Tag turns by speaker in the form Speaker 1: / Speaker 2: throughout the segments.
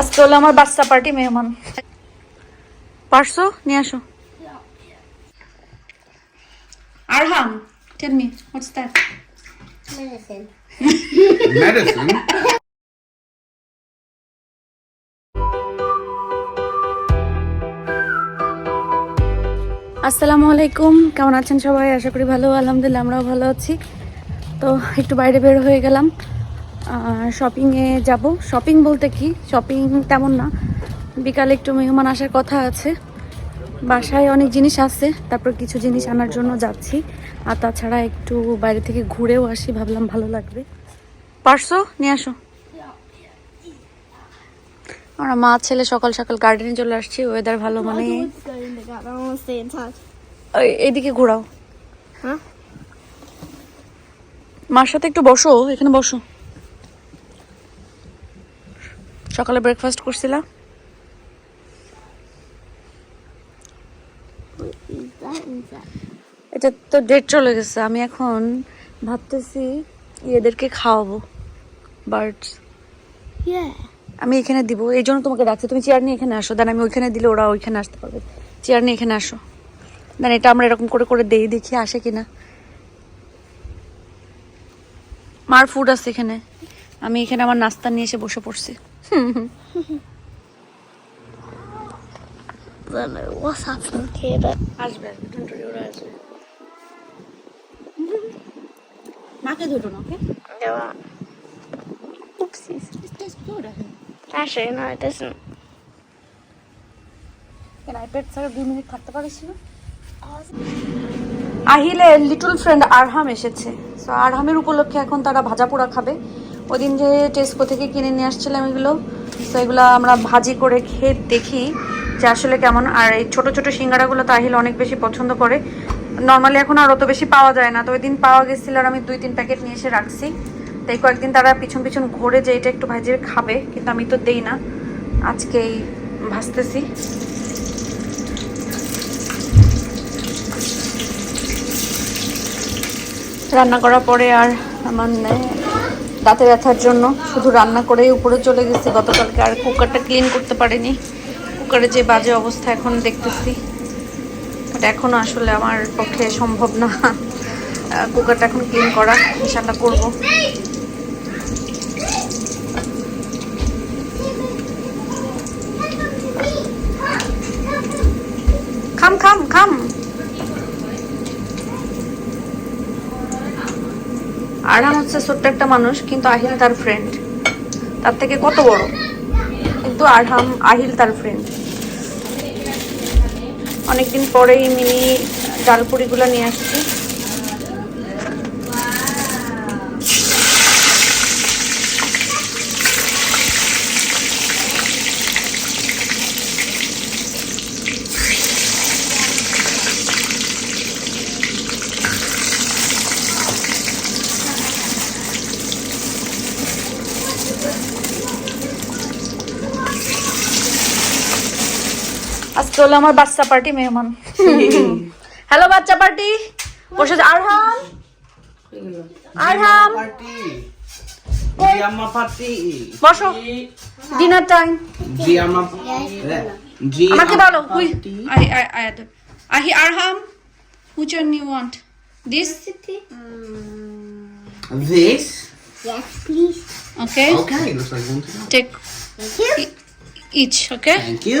Speaker 1: আজকে হলো আমার বাচ্চা পার্টি মেহমান। পারছ? নিয়ে আসো। Arham tell me what's that.
Speaker 2: Medicine?
Speaker 1: আসসালামু আলাইকুম। কেমন আছেন সবাই? আশা করি ভালো আলহামদুলিল্লাহ আমরাও ভালো আছি। তো একটু বাইরে বের হয়ে গেলাম। শপিংয়ে যাব। শপিং বলতে কি? শপিং তেমন না। বিকালে একটু মেহমান আসার কথা আছে। বাসায় অনেক জিনিস আছে। তারপর কিছু জিনিস আনার জন্য যাচ্ছি। আর তাছাড়া একটু বাইরে থেকে ঘুরেও আসি ভাবলাম ভালো লাগবে। পারছ? নিয়ে আসো। আমরা মা ছেলে সকাল সকাল গার্ডেনে চলে আসছি। ওয়েদার ভালো মানে এইদিকে ঘোরাও।
Speaker 2: হ্যাঁ?
Speaker 1: মার সাথে একটু বসো এখানে বসো। সকালে ব্রেকফাস্ট করছিলা?
Speaker 2: Is that inside?
Speaker 1: এটা তো ডেট চলে গেছে, আমি এখন ভাবতেছি এদেরকে খাওয়াবো বার্ডস আমি এখানে দিব, এই জন্য তোমাকে ডাকছি, তুমি চেয়ার নিয়ে এখানে আসো। দেন আমি ওইখানে দিলে ওরা ওইখানে আসতে পারবে। চেয়ার নিয়ে এখানে আসো। দেন এটা আমরা এরকম করে করে দেই, দেখি আসে কিনা। মার ফুড আছে এখানে। আমি এখানে আমার নাস্তা নিয়ে এসে বসে পড়ছি।
Speaker 2: Don't know what's happening here, but
Speaker 1: আসবে আসবে টুনটুনি ওরা আসবে মাকে ধরো না ওকে
Speaker 2: there are. Oopsies. Actually, no, it doesn't.
Speaker 1: Can কেন আইপ্যাড ছাড়া দুই মিনিট থাকতে পারিস না আহিলে লিটল ফ্রেন্ড আরহাম এসেছে সো আরহামের উপলক্ষে এখন তারা ভাজা পোড়া খাবে ওই দিন যে টেস্কো থেকে কিনে নিয়ে আসছিলাম এগুলো, তো এগুলো আমরা ভাজি করে খেয়ে দেখি যে আসলে কেমন। আর এই ছোট ছোট সিঙ্গারাগুলো তো আহিল অনেক বেশি পছন্দ করে। নর্মালি এখন আর অত বেশি পাওয়া যায় না, তো ওই দিন পাওয়া গেছিল আর আমি দুই তিন প্যাকেট নিয়ে এসে রাখছি। তাই কয়েকদিন তারা পিছন পিছন ঘুরে যে এটা একটু ভাজিয়ে খাবে, কিন্তু আমি তো দেই না। আজকেই ভাজতেছি। রান্না করার পরে আর মানে দাঁতে ব্যথার জন্য। শুধু রান্না করেই উপরে চলে গেছি। গতকালকে আর কুকারটা ক্লিন করতে পারিনি। কুকারে যে বাজে অবস্থা এখন দেখতেছি। বাট এখনও আসলে আমার পক্ষে সম্ভব না। কুকারটা এখন ক্লিন করা। ইনশাল্লাহ করব। আরহাম হচ্ছে ছোট্ট একটা মানুষ, কিন্তু আহিল তার ফ্রেন্ড তার থেকে কত বড়? কিন্তু আরহাম, আহিল তার ফ্রেন্ড অনেকদিন পরেই মিনি ডালপুরিগুলো নিয়ে আসছি। হলো আমার বাচ্চা পার্টি মেহমান হ্যালো বাচ্চা পার্টি বসে আরহাম আরহাম. বসো ডিনার টাইম আমাকে বলো হুই
Speaker 3: party.
Speaker 1: আই আই আই আহি Arham which one you want this
Speaker 3: This.
Speaker 2: Yes, please.
Speaker 1: okay
Speaker 3: Okay, looks like one to go.
Speaker 1: take
Speaker 2: Here.
Speaker 1: each okay
Speaker 3: Thank you.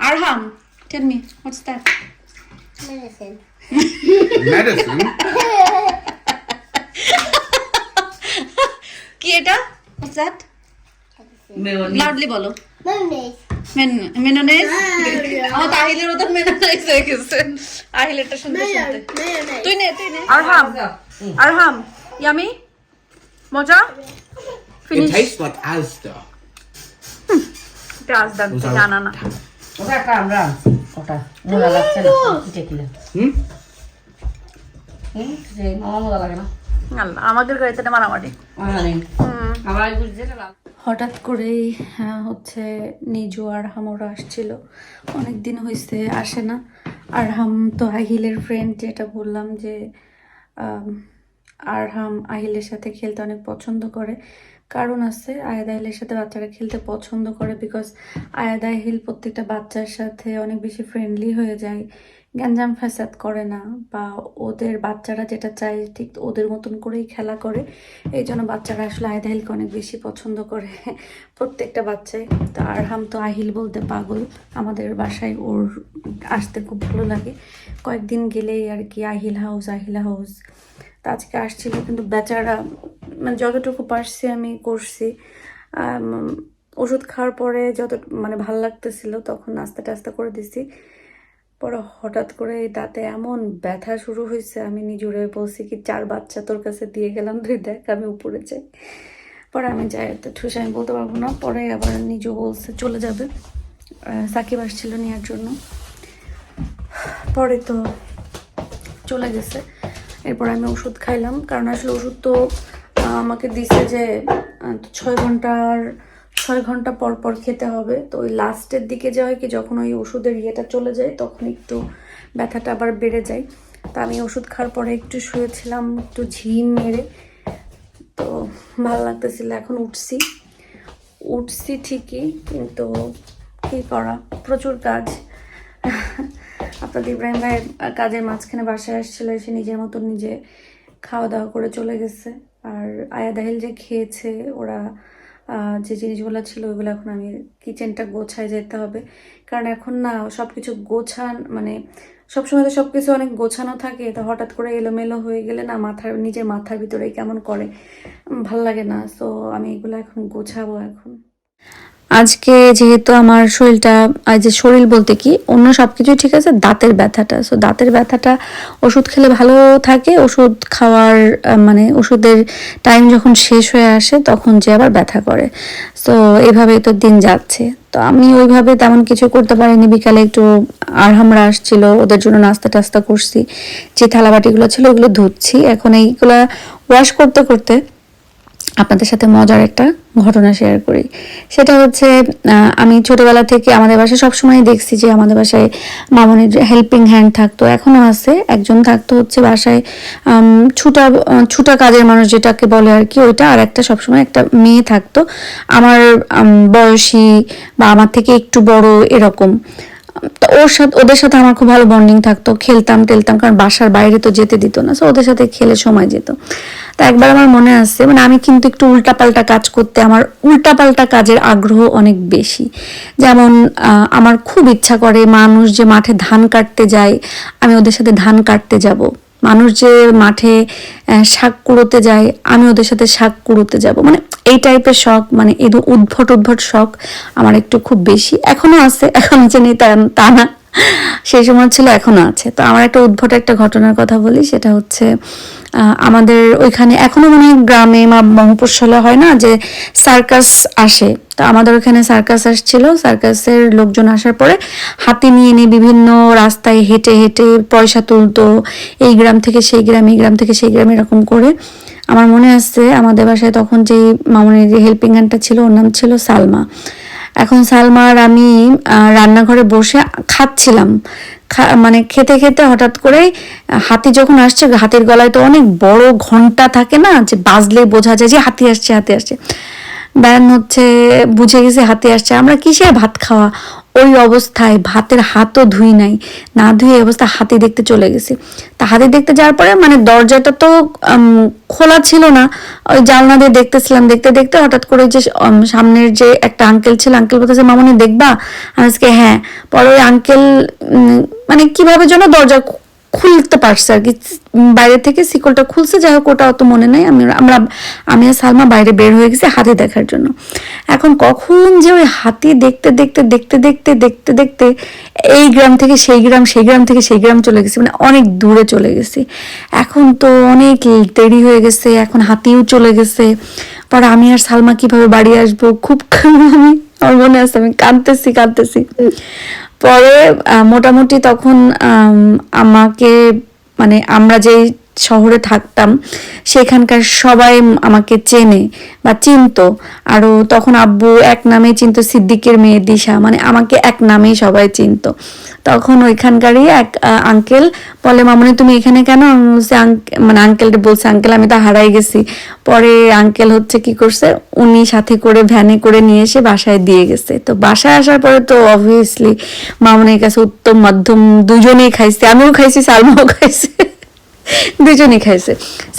Speaker 1: Arham tell me what's that
Speaker 2: Medicine.
Speaker 3: Medicine?
Speaker 1: কি এটা? What's that
Speaker 4: Mayonnaise.
Speaker 1: Loudly বলো।
Speaker 2: Mayonnaise.
Speaker 1: Mayonnaise আমার তো মতন মেনোনেজ হয়ে গেছে। আহিলেরটা শুনতে শুনতে। তুই নে তুই নে। আরহাম আরহাম ইয়ামি মজা? Finish.
Speaker 3: tastes like Asda.
Speaker 1: দাগ জানা না।
Speaker 4: ওটা একটা আমরা ওটা মজা লাগছে না? পিঠে খেলে? হুম? যে আমার মজা লাগে না।
Speaker 1: আমাদের গাড়িতে মারামারি।
Speaker 4: মজা নেই আমার আগে বুঝছে না
Speaker 1: হঠাৎ করেই হ্যাঁ, হচ্ছে নিজু আর হামরা আসছিল। অনেক দিন হয়েছে আসে না। আর হাম তো আহিলের ফ্রেন্ড যেটা বললাম যে আম, আরহাম আহিলের সাথে খেলতে অনেক পছন্দ করে। কারণ আছে। আয়াদ হিলের সাথে বাচ্চারা খেলতে পছন্দ করে বিকজ আয়াদ আহিল প্রত্যেকটা বাচ্চার সাথে অনেক বেশি ফ্রেন্ডলি হয়ে যায়। গ্যাঞ্জাম ফ্যাসাদ করে না বা ওদের বাচ্চারা যেটা চায় ঠিক ওদের মতন করেই খেলা করে। এই জন্য বাচ্চারা আসলে আয়াদ আহিলকে অনেক বেশি পছন্দ করে প্রত্যেকটা বাচ্চাই। তো আরহাম তো আহিল বলতে পাগল। আমাদের বাসায় ওর আসতে খুব ভালো লাগে। কয়েকদিন গেলেই আর কি আহিল হাউস আহিলা হাউস তা আজকে আসছিল, কিন্তু বেচারা মানে যতটুকু পারছি আমি করছি। ওষুধ খাওয়ার পরে যত মানে ভালো লাগতেছিল, তখন নাস্তা টাস্তা করে দিছি। পরে হঠাৎ করে দাঁতে এমন ব্যথা শুরু হয়েছে, আমি নিজুরে বলছি কি, চার বাচ্চা তোর কাছে দিয়ে গেলাম, তুই দেখ আমি উপরে যাই। পরে আমি যাই, তো ঠুস আমি বলতে পারব না। পরে আবার নিজু বলছে, চলে যাবে। সাকিব আসছিল নেওয়ার জন্য। পরে তো চলে গেছে। এরপর আমি ওষুধ খাইলাম, কারণ আসলে ওষুধ তো আমাকে দিছে যে ছয় ঘণ্টার, ছয় ঘণ্টা পর পর খেতে হবে। তো ওই লাস্টের দিকে যে হয় কি, যখন ওই ওষুধের ইয়েটা চলে যায়, তখন একটু ব্যথাটা আবার বেড়ে যায়। তা আমি ওষুধ খাওয়ার পরে একটু শুয়েছিলাম, একটু ঝিম মেরে। তো ভালো লাগতেছিল, এখন উঠছি। উঠছি ঠিকই, কিন্তু কী করা, প্রচুর কাজ। আপনাদের ইব্রাহিম ভাই কাজের মাঝখানে বাসায় আসছিল, এসে নিজের মতন নিজে খাওয়া দাওয়া করে চলে গেছে। আর আয়া দাহিল যে খেয়েছে, ওরা যে জিনিসগুলো ছিল ওইগুলো এখন আমি কিচেনটা গোছায় যেতে হবে। কারণ এখন না সব কিছু গোছান মানে সবসময় তো সব কিছু অনেক গোছানো থাকে, তো হঠাৎ করে এলোমেলো হয়ে গেলে না মাথার, নিজের মাথার ভিতরে কেমন করে ভালো লাগে না। তো আমি এগুলো এখন গোছাবো এখন। আজকে যেহেতু আমার শরীরটা আজ শরীর বলতে কি, অন্য সব কিছুই ঠিক আছে, দাঁতের ব্যথাটা। সো দাঁতের ব্যথাটা, ওষুধ খেলে ভালো থাকে, ওষুধ খাওয়ার মানে ওষুধের টাইম যখন শেষ হয়ে আসে, তখন যে আবার ব্যথা করে। সো এভাবেই তো দিন যাচ্ছে। তো আমি ওইভাবে তেমন কিছু করতে পারিনি। বিকালে একটু আরহামরা আসছিল, ওদের জন্য নাস্তা টাস্তা করছি, যে থালাবাটিগুলো ছিল ওগুলো ধুচ্ছি। এখন এইগুলা ওয়াশ করতে করতে আপনাদের সাথে মজার একটা ঘটনা শেয়ার করি। সেটা হচ্ছে আমি ছোটবেলা থেকে আমাদের বাসায় সবসময় দেখছি যে আমাদের বাসায় মামনির হেল্পিং হ্যান্ড থাকতো এখনও আছে। একজন থাকতো হচ্ছে বাসায় ছুটা ছুটা কাজের মানুষ যেটাকে বলে আর কি ওইটা, আর একটা সবসময় একটা মেয়ে থাকতো। আমার বয়সী বা আমার থেকে একটু বড় এরকম। ওর সাথে ওদের সাথে আমার খুব ভালো বন্ডিং থাকতো। খেলতাম, টেলতাম, কারণ বাসার বাইরে তো যেতে দিত না। সো ওদের সাথে খেলে সময় যেত। তা একবার আমার মনে আসছে মানে আমি কিন্তু একটু উল্টাপাল্টা কাজ করতে আমার উল্টাপাল্টা কাজের আগ্রহ অনেক বেশি। যেমন আমার খুব ইচ্ছা করে মানুষ যে মাঠে ধান কাটতে যায়, আমি ওদের সাথে ধান কাটতে যাব। মানুষ যে মাঠে শাক কুড়োতে যায়, আমি ওদের সাথে শাক কুড়োতে যাব। মানে এই টাইপের শখ মানে এই উদ্ভট উদ্ভট শখ আমার একটু খুব বেশি। এখনও আছে, এখন যে নেই তা না। সেই সময় ছিল, এখনও আছে। তো আমার একটা উদ্ভট একটা ঘটনার কথা বলি, সেটা হচ্ছে আমাদের ওইখানে এখনও মানে গ্রামে বা মহাপুরশালে হয় না যে সার্কাস আসে। তো আমাদের ওখানে সার্কাস আসছিল, সার্কাসের লোকজন আসার পরে হাতি নিয়ে নিয়ে বিভিন্ন রাস্তায় হেঁটে হেঁটে পয়সা তুলতো, এই গ্রাম থেকে সেই গ্রাম, এই গ্রাম থেকে সেই গ্রাম, এরকম করে। আমার মনে আছে, আমাদের বাসায় তখন যেই মামনির যে হেল্পিং হ্যান্ডটা ছিল, ওর নাম ছিল সালমা। এখন সালমা আর আমি রান্নাঘরে বসে খাচ্ছিলাম। মানে খেতে খেতে হঠাৎ করে হাতি যখন আসছে, হাতির গলায় তো অনেক বড় ঘণ্টা থাকে না, যে বাজলে বোঝা যায় যে হাতি আসছে হাতি আসছে। ব্যান হচ্ছে, বুঝে গেছে, হাতি আসছে। আমরা কিসের ভাত খাওয়া? ওই অবস্থায় ভাতের হাতও ধুই নাই। না ধুয়ে অবস্থা হাতি দেখতে চলে গেছি। তা হাতি দেখতে যাওয়ার পরে মানে দরজাটা তো খোলা ছিল না। ওই জানলা দিয়ে দেখতেছিলাম। দেখতে দেখতে হঠাৎ করে যে সামনের যে একটা আঙ্কেল ছিল আঙ্কেল বলতেছে, মামনি, দেখবা? আজকে হ্যাঁ। পরে ওই আঙ্কেল মানে কীভাবে যেন দরজা খুলতে পারছে আর কি। বাইরে থেকে শিকলটা খুলছে, যাই হোক, ওটা অত মনে নাই। আমি, আমরা, আমি আর সালমা বাইরে বের হয়ে গেছি হাতি দেখার জন্য। এখন কখন যে ওই হাতি দেখতে দেখতে দেখতে দেখতে দেখতে দেখতে এই গ্রাম থেকে সেই গ্রাম সেই গ্রাম থেকে সেই গ্রাম চলে গেছি। মানে অনেক দূরে চলে গেছি। এখন তো অনেক দেরি হয়ে গেছে, এখন হাতিও চলে গেছে। পরে আমি আর সালমা কীভাবে বাড়ি আসব? খুব আমি আমার মনে আছে আমি কাঁদতেছি কাঁদতেছি। পরে মোটামুটি তখন আম, আমাকে মানে আমরা যেই শহরে থাকতাম সেখানকার সবাই আমাকে চেনে বা চিনতো। আরও তখন আব্বু এক নামে চিনতো সিদ্দিকের মেয়ে দিশা মানে আমাকে এক নামেই সবাই চিনতো। তখন ওইখানকারই এক আঙ্কেল বলে মামনি তুমি এখানে কেন? আমি বলছি, "আঙ্ক- মানে আঙ্কেলটা বলছে আঙ্কেল আমি তো হারাই গেছি। পরে আঙ্কেল হচ্ছে কি করছে উনি সাথে করে ভ্যানে করে নিয়ে এসে বাসায় দিয়ে গেছে। তো বাসায় আসার পরে তো অবভিয়াসলি মামনির কাছে উত্তম মাধ্যম দুজনেই খাইছে আমিও খাইছি সালমাও খাইছে। দুজনেই খাইছে।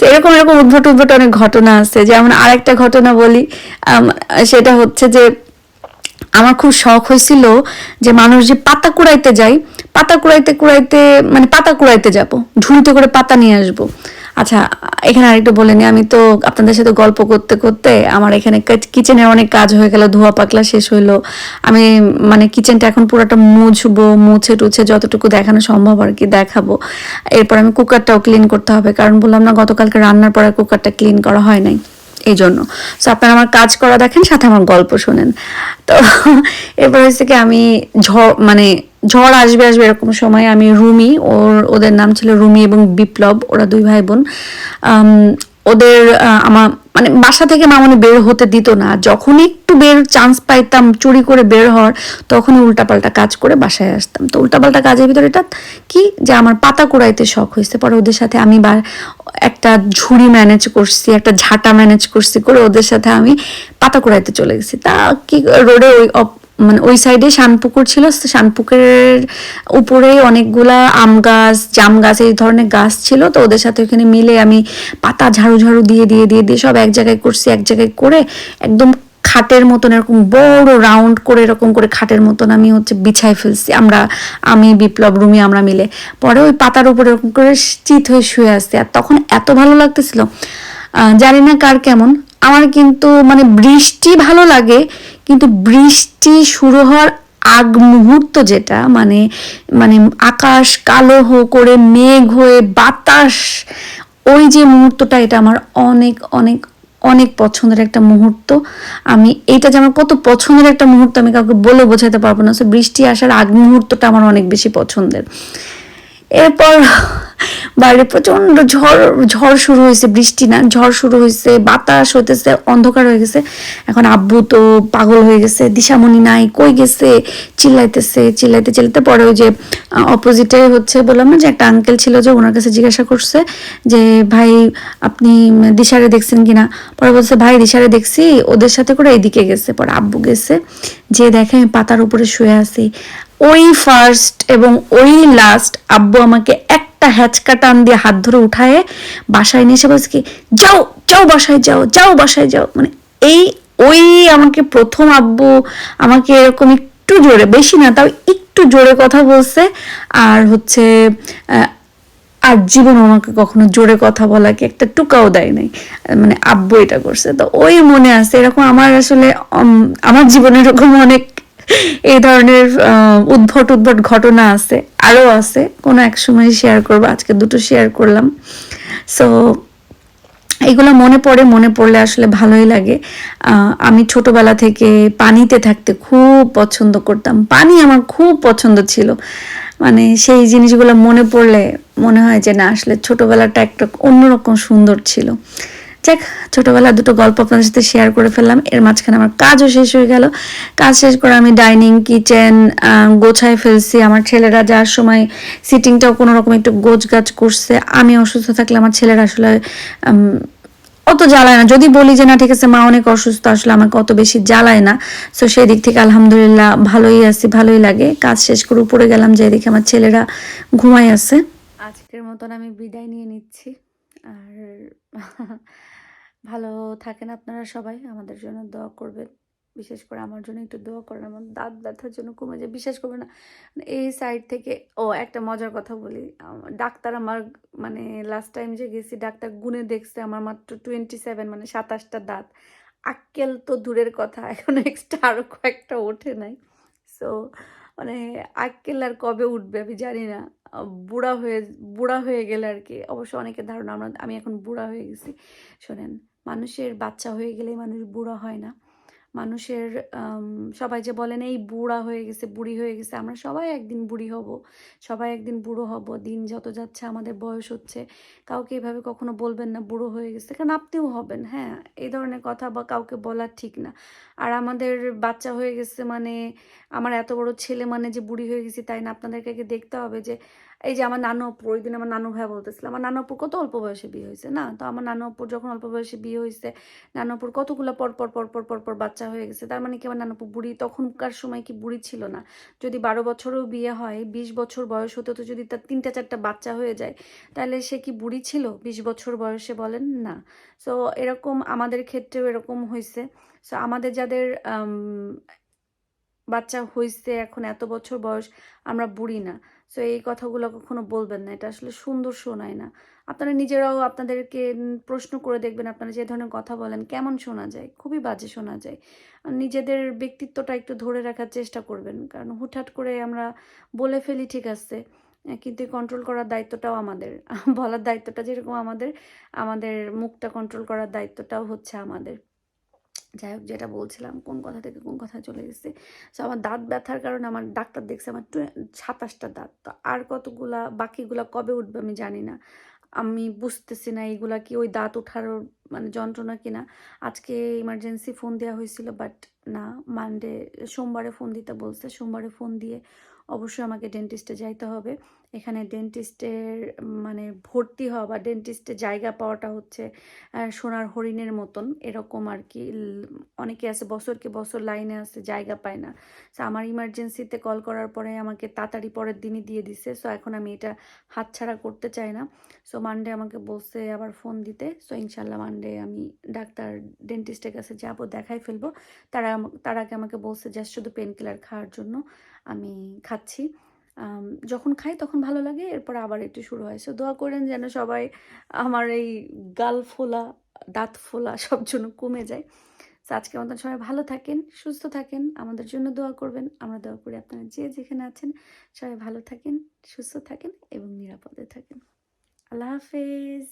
Speaker 1: এরকম এরকম উদ্ভট উদ্ভট অনেক ঘটনা আছে। যেমন আর একটা ঘটনা বলি সেটা হচ্ছে যে আমার খুব শখ হয়েছিল যে মানুষ যে পাতা কুড়াইতে যায় পাতা কুড়াইতে কুড়াইতে মানে পাতা কুড়াইতে যাব, ঝুড়িতে করে পাতা নিয়ে আসব। আচ্ছা এখানে আরেকটু বলে নি, আমি তো আপনাদের সাথে গল্প করতে করতে আমার এখানে কিচেনের অনেক কাজ হয়ে গেল, ধোয়া পাকলা শেষ হইল। আমি মানে কিচেনটা এখন পুরোটা মুছবো, মুছে টুছে যতটুকু দেখানো সম্ভব আর কি দেখাবো। এরপর আমি কুকারটাও ক্লিন করতে হবে, কারণ বললাম না, গতকালকে রান্নার পরে কুকারটা ক্লিন করা হয় নাই, এই জন্য। সো আপনারা আমার কাজ করা দেখেন, সাথে আমার গল্প শোনেন। তো, এরপর হচ্ছে কি, আমি ঝড় মানে ঝড় আসবে আসবে এরকম সময় আমি রুমি, ওর, ওদের নাম ছিল রুমি এবং বিপ্লব, ওরা দুই ভাই বোন ওদের আমার মানে বাসা থেকে মামনি বের হতে দিত না। যখনই একটু বের চান্স পাইতাম চুরি করে বের হওয়ার, তখনই উল্টাপাল্টা কাজ করে বাসায় আসতাম। তো উল্টাপাল্টা কাজের ভিতরে এটা কি যে আমার পাতা কুড়াইতে শখ হয়েছে। পরে ওদের সাথে আমি বা, একটা ঝুড়ি ম্যানেজ করছি, একটা ঝাঁটা ম্যানেজ করছি, করে ওদের সাথে আমি পাতা কুড়াইতে চলে গেছি। তা কি, রোডে ওই মানে ওই সাইডে শানপুকুর ছিল শানপুকুরের উপরে অনেকগুলা আম গাছ, জাম গাছ, এই ধরনের গাছ ছিল, তো ওদের সাথে ওখানে মিলে আমি পাতা ঝাড়ু ঝাড়ু দিয়ে দিয়ে দিয়ে দিয়ে সব এক জায়গায় করছি, এক জায়গায় করে একদম খাটের মতন এরকম বড় রাউন্ড করে, এরকম করে খাটের মতন আমি হচ্ছে বিছাই ফেলছি। আমরা, আমি, বিপ্লব, রুমি, আমরা মিলে। পরে ওই পাতার উপরে এরকম করে চিত হয়ে শুয়ে আসছি। আর তখন এত ভালো লাগতেছিল জানি না কার কেমন। আমার কিন্তু মানে বৃষ্টি ভালো লাগে কিন্তু বৃষ্টি শুরু হওয়ার আগ মুহূর্ত যেটা মানে মানে আকাশ কালো হো করে মেঘ হয়ে বাতাস, ওই যে মুহূর্তটা, এটা আমার অনেক অনেক অনেক পছন্দের একটা মুহূর্ত। আমি, এইটা যে আমার কত পছন্দের একটা মুহূর্ত, আমি কাউকে বলে বোঝাতে পারব না। বৃষ্টি আসার আগ মুহূর্তটা আমার অনেক বেশি পছন্দের। এরপর বাইরে প্রচণ্ড ঝড় ঝড় শুরু হয়েছে, বৃষ্টি না, ঝড় শুরু হয়েছে, বাতাস হতেছে অন্ধকার হয়ে গেছে। এখন আব্বু তো পাগল হয়ে গেছে, দিশামণি নাই, কই গেছে? চিল্লাইতেছে, চিল্লাইতে চিল্লাইতে পরে ওই যে অপোজিটে হচ্ছে বললাম না যে একটা আঙ্কেল ছিল যে ওনার কাছে জিজ্ঞাসা করছে যে, ভাই, আপনি দিশারে দেখছেন কিনা? পরে বলছে, ভাই, দিশারে দেখছি, ওদের সাথে করে এদিকে গেছে। পরে আব্বু গেছে যে দেখে আমি পাতার উপরে শুয়ে আছি। ওই ফার্স্ট এবং ওই লাস্ট আব্বু আমাকে একটা হ্যাচকা টান দিয়ে হাত ধরে উঠায় বাসায় নিয়ে এসে বলছে কি, যাও যাও বাসায় যাও যাও বাসায় যাও। মানে এই ওই আমাকে প্রথম আব্বু আমাকে এরকম একটু জোরে, বেশি না, তাও একটু জোরে কথা বলছে। আর হচ্ছে আর জীবন আমাকে কখনো জোরে কথা বলাকে একটা টুকাও দেয় নাই। মানে আব্বু এটা করছে। তো ওই মনে আছে, এরকম আমার আসলে আমার জীবনে এরকম অনেক এই ধরনের উদ্ভট উদ্ভট ঘটনা আছে, আরও আছে। কোনো এক সময় শেয়ার করব, আজকে দুটো শেয়ার করলাম। সো এগুলো মনে পড়ে, মনে পড়লে আসলে ভালোই লাগে। আমি ছোটবেলা থেকে পানিতে থাকতে খুব পছন্দ করতাম। পানি আমার খুব পছন্দ ছিল। মানে সেই জিনিসগুলো মনে পড়লে মনে হয় যে না, আসলে ছোটবেলাটা একটা অন্যরকম সুন্দর ছিল। যাক, ছোটবেলার দুটো গল্প আপনাদের সাথে শেয়ার করে ফেললাম। এর মাঝখানে আমার কাজও শেষ হয়ে গেল। কাজ শেষ করে আমি ডাইনিং কিচেন গোছায় ফেলছি। আমার ছেলেরা যাওয়ার সময় সিটিংটাও কোনো রকম একটু গোছ গাছ করছে, আমি অসুস্থ থাকলে আমার ছেলেরা আসলে অত জ্বালায় না। যদি বলি যে, না, ঠিক আছে, মা অনেক অসুস্থ আসলে আমাকে অত বেশি জ্বালায় না। তো সেই দিক থেকে আলহামদুলিল্লাহ ভালোই আছি, ভালোই লাগে। কাজ শেষ করে উপরে গেলাম, যে এদিকে আমার ছেলেরা ঘুমাই আছে। আজকের মতন আমি বিদায় নিয়ে নিচ্ছি। আর ভালো থাকেন আপনারা সবাই, আমাদের জন্য দোয়া করবেন। বিশেষ করে আমার জন্য একটু দোয়া করেন, আমার দাঁত ব্যথার জন্য কমে যায়। বিশ্বাস করবে না মানে এই সাইড থেকে, ও একটা মজার কথা বলি ডাক্তার আমার মানে লাস্ট টাইম যে গেছি, ডাক্তার গুনে দেখছে আমার মাত্র টোয়েন্টি সেভেন মানে সাতাশটা দাঁত। আক্কেল তো দূরের কথা, এখন এক্সট্রা আরও কয়েকটা ওঠে নাই। সো মানে আক্কেল আর কবে উঠবে আমি জানি না। বুড়া হয়ে বুড়া হয়ে গেলে আর কি, অবশ্য অনেকের ধারণা, আমরা, আমি এখন বুড়া হয়ে গেছি, শোনেন। মানুষের বাচ্চা হয়ে গেলেই মানুষ বুড়া হয় না। মানুষের সবাই যে বলেন, এই বুড়া হয়ে গেছে, বুড়ি হয়ে গেছে। আমরা সবাই একদিন বুড়ি হব, সবাই একদিন বুড়ো হব, দিন যত যাচ্ছে আমাদের বয়স হচ্ছে। কাউকে এভাবে কখনো বলবেন না, বুড়ো হয়ে গেছে। কারণ আপনিও হবেন হ্যাঁ এই ধরনের কথা বা কাউকে বলা ঠিক না। আর আমাদের বাচ্চা হয়ে গেছে মানে আমার এত বড় ছেলে মানে যে বুড়ি হয়ে গেছি, তাই না? আপনাদেরকে দেখতে হবে যে এই যে আমার নানু অপুর, ওই দিন আমার নানু ভাই বলতেছিল, আমার নানু অপুর কত অল্প বয়সে বিয়ে হয়েছে, না? তো আমার নানু অপুর যখন অল্প বয়সে বিয়ে হয়েছে, নানু অপুর কতগুলো পর পর পর পর পর পর বাচ্চা হয়ে গেছে, তার মানে কি আমার নানু অপু বুড়ি তখনকার সময় কি বুড়ি ছিল না? যদি বারো বছরও বিয়ে হয়, বিশ বছর বয়স হতে, তো যদি তার তিনটা, চারটা বাচ্চা হয়ে যায়, তাহলে সে কি বুড়ি ছিল? বিশ বছর বয়সে বলেন, না। সো এরকম আমাদের ক্ষেত্রেও এরকম হয়েছে। সো আমাদের যাদের বাচ্চা হয়েছে এখন এত বছর বয়স, আমরা বুড়ি না। সো এই কথাগুলো কখনো বলবেন না, এটা আসলে সুন্দর শোনায় না। আপনারা নিজেরাও আপনাদেরকে প্রশ্ন করে দেখবেন, আপনারা যে ধরনের কথা বলেন, কেমন শোনা যায়? খুবই বাজে শোনা যায়। নিজেদের ব্যক্তিত্বটা একটু ধরে রাখার চেষ্টা করবেন, কারণ হুটহাট করে আমরা বলে ফেলি, ঠিক আছে কিন্তু কন্ট্রোল করার দায়িত্বটাও আমাদের। বলার দায়িত্বটা যেরকম আমাদের আমাদের মুখটা কন্ট্রোল করার দায়িত্বটাও হচ্ছে আমাদের। যাই হোক, যেটা বলছিলাম, কোন কথা থেকে কোন কথা চলে গেছে। সো আমার দাঁত ব্যথার কারণে আমার ডাক্তার দেখছে আমার সাতাশটা দাঁত। তো আর কতগুলা, বাকিগুলা কবে উঠবে আমি জানি না। আমি বুঝতেছি না এইগুলা কি ওই দাঁত ওঠার মানে যন্ত্রণা কিনা। আজকে ইমার্জেন্সি ফোন দেওয়া হয়েছিল বাট না মানডে সোমবারে ফোন দিতে বলছে। সোমবারে ফোন দিয়ে অবশ্যই আমাকে ডেন্টিস্টে যাইতে হবে। এখানে ডেন্টিস্টের মানে ভর্তি হওয়া বা ডেন্টিস্টের জায়গা পাওয়াটা হচ্ছে সোনার হরিণের মতন। এরকম আর কি অনেকে আছে, বছরকে বছর লাইনে আছে, জায়গা পায় না। সো আমার ইমার্জেন্সিতে কল করার পরে আমাকে তাড়াতাড়ি পরের দিনই দিয়ে দিছে। সো এখন আমি এটা হাতছাড়া করতে চাই না। সো মানডে আমাকে বলছে আবার ফোন দিতে। সো ইনশাল্লাহ মানডে আমি ডাক্তার ডেন্টিস্টের কাছে যাব, দেখাই ফেলব। তারা তার আগে আমাকে বলছে, জাস্ট শুধু পেন কিলার খাওয়ার জন্য আমি খাচ্ছি। যখন খাই তখন ভালো লাগে, এরপর আবার একটু শুরু হয়। সো দোয়া করেন যেন সবাই আমার এই গাল ফোলা, দাঁত ফোলা সব জন্য কমে যায়। সো আজকে আমাদের সবাই ভালো থাকেন, সুস্থ থাকেন, আমাদের জন্য দোয়া করবেন। আমরা দোয়া করি আপনারা যে যেখানে আছেন, সবাই ভালো থাকেন, সুস্থ থাকেন এবং নিরাপদে থাকেন। আল্লাহ হাফেজ।